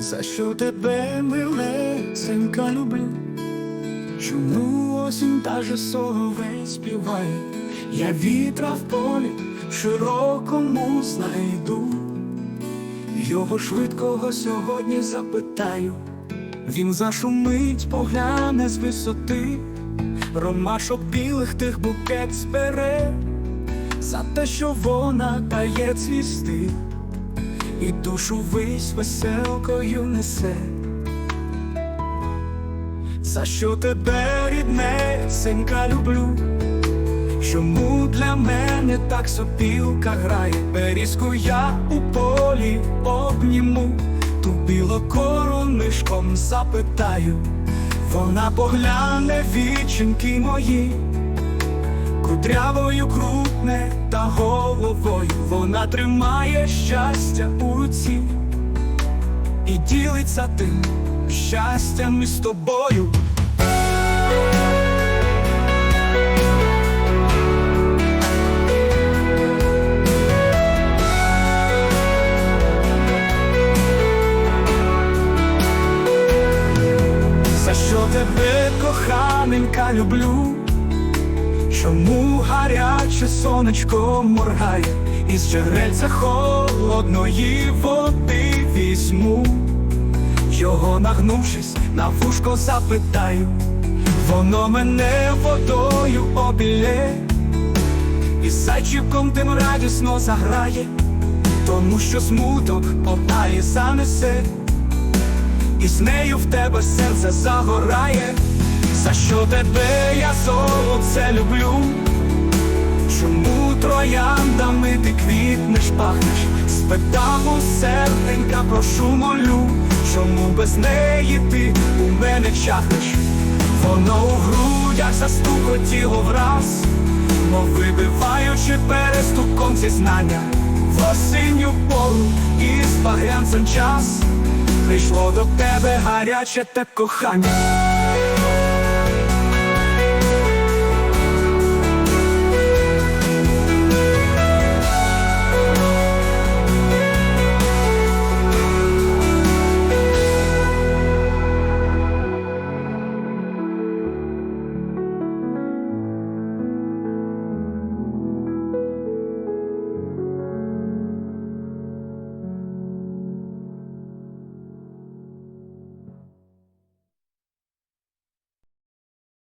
За що тебе милесенька люблю? Чому осінь та же соловей співає? Я вітра в полі широкому знайду. Його швидкого сьогодні запитаю. Він зашумить, погляне з висоти, ромашок білих тих букет збере, за те, що вона дає цвісти, і душу вись веселкою несе. За що тебе, рідне, ріднесенька, люблю? Чому для мене так сопілка грає? Берізку я у полі обніму, ту білокору нишком запитаю, вона погляне віченьки мої, кудрявою крутне головою, вона тримає щастя у руці і ділиться тим щастям із тобою. За що тебе, коханенька, люблю? Чому гаряче сонечко моргає, із джерельця холодної води візьму, його нагнувшись, на вушко запитаю, воно мене водою обілє, і зайчиком тим радісно заграє, тому що смуток одна занесе. І з нею в тебе серце загорає, за що тебе я золоце люблю, чому трояндами ти квітнеш, пахнеш, спитав у серденька, прошу молю, чому без неї ти у мене чахнеш, воно у грудях застукотіло враз, мов вибиваючи перестуком зізнання, в осінню пору і багрянцем час. Прийшло до тебе гаряче те кохання.